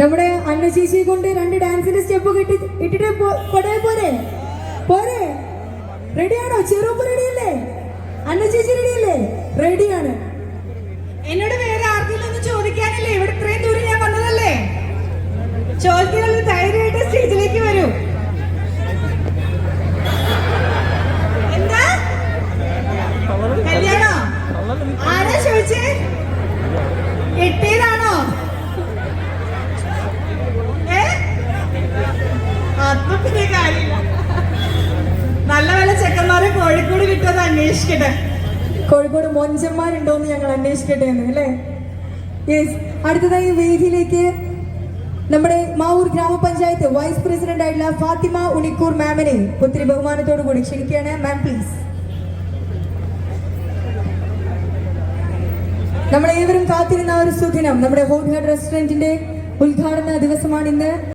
നമ്മുടെ അന്ന ചേച്ചിയെ കൊണ്ട് രണ്ട് ഡാൻസിന്റെ സ്റ്റെപ്പ് കിട്ടി ഇട്ടിട്ട് പോരെ. പോരെ. റെഡിയാണോ? ചെറുപ്പ് റെഡിയല്ലേ? ചേച്ചി റെഡിയല്ലേ? റെഡിയാണ്. എന്നോട് വേറെ ആർക്കെങ്കിലും ഒന്നും ചോദിക്കാനില്ലേ? ഇവിടെ ഇത്രയും ദൂരം ഞാൻ വന്നതല്ലേ? ചോദിക്കാനുള്ള ധൈര്യമായിട്ട് സ്റ്റേജിലേക്ക് വരൂ. എന്താ? കല്യാണോ? ആരാ ചോദിച്ചേ? പിന്നെ കാര്യമില്ല. നല്ല നല്ല ചെക്കന്മാരെ കോഴിക്കോട് കിട്ടുമെന്ന് അന്വേഷിക്കട്ടെ. കോഴിക്കോട് മൊഞ്ചന്മാരുണ്ടോന്ന് ഞങ്ങൾ അന്വേഷിക്കട്ടെ എന്ന് അല്ലേ? യെസ് അടുത്തതായി വേദിയിലേക്ക് നമ്മുടെ മാവൂർ ഗ്രാമപഞ്ചായത്ത് വൈസ് പ്രസിഡന്റ് ആയിട്ടുള്ള ഫാത്തിമ ഉണിക്കൂർ മാമിനെ ഒത്തിരി ബഹുമാനത്തോടു കൂടി ക്ഷണിക്കുകയാണ്. മാം പ്ലീസ് നമ്മളേവരും കാത്തിരുന്ന ഒരു സുദിനം നമ്മുടെ ഹോട്ട് ഹാർട്ട് ഉദ്ഘാടന ദിവസമാണ് ഇന്ന്